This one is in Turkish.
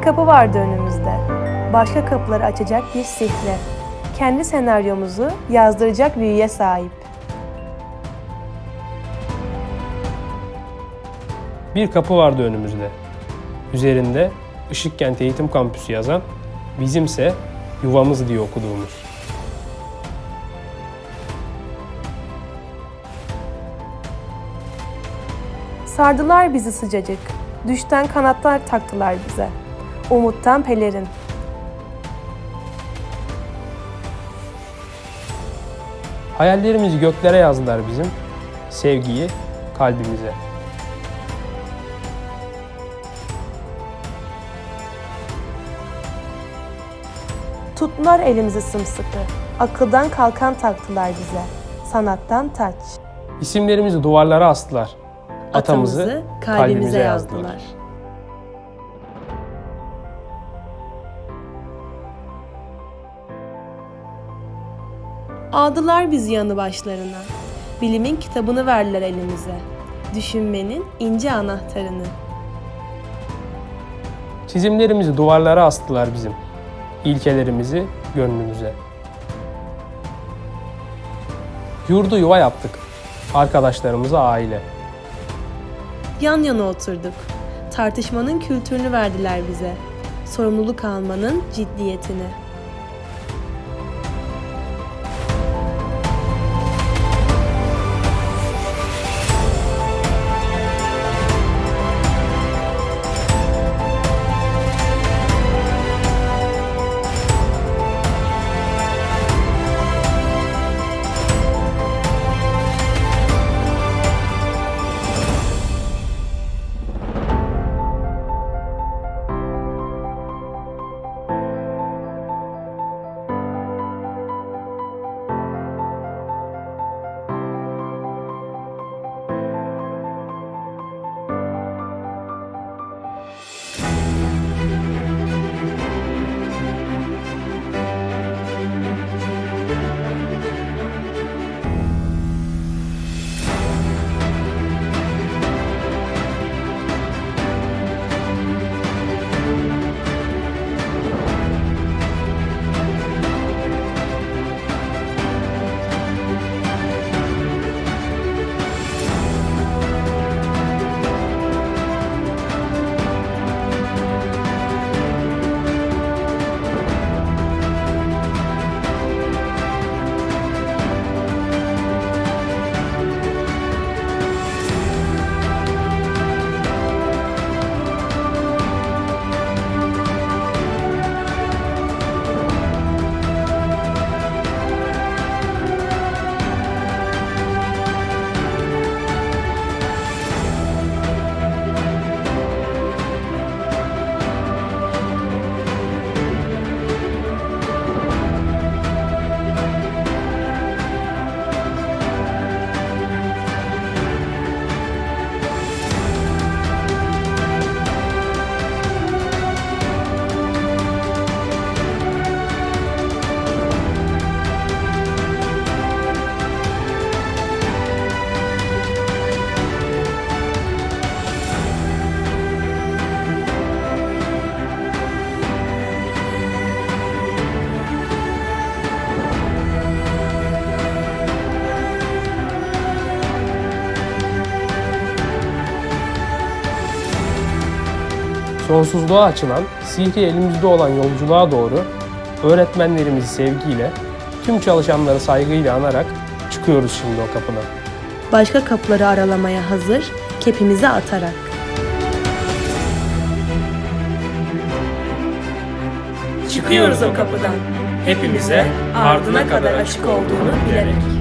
kapı vardı önümüzde. Başka kapıları açacak bir sihre. Kendi senaryomuzu yazdıracak büyüye sahip. Bir kapı vardı önümüzde. Üzerinde Işıkkent Eğitim Kampüsü yazan, bizimse yuvamız diye okuduğumuz. Sardılar bizi sıcacık. Düşten kanatlar taktılar bize. Umuttan pelerin. Hayallerimizi göklere yazdılar bizim, sevgiyi kalbimize. Tuttular elimizi sımsıkı. Akıldan kalkan taktılar bize. Sanattan taç. İsimlerimizi duvarlara astılar. Atamızı, kalbimize yazdılar. Aldılar bizi yanı başlarına. Bilimin kitabını verdiler elimize. Düşünmenin ince anahtarını. Çizimlerimizi duvarlara astılar bizim. İlkelerimizi gönlümüze. Yurdu yuva yaptık. Arkadaşlarımıza aile. Yan yana oturduk. Tartışmanın kültürünü verdiler bize. Sorumluluk almanın ciddiyetini. Sonsuzluğa açılan, sihri elimizde olan yolculuğa doğru öğretmenlerimizi sevgiyle, tüm çalışanları saygıyla anarak çıkıyoruz şimdi o kapıdan. Başka kapıları aralamaya hazır, kepimizi atarak. Çıkıyoruz o kapıdan. Hepimize ardına kadar açık olduğunu bilerek.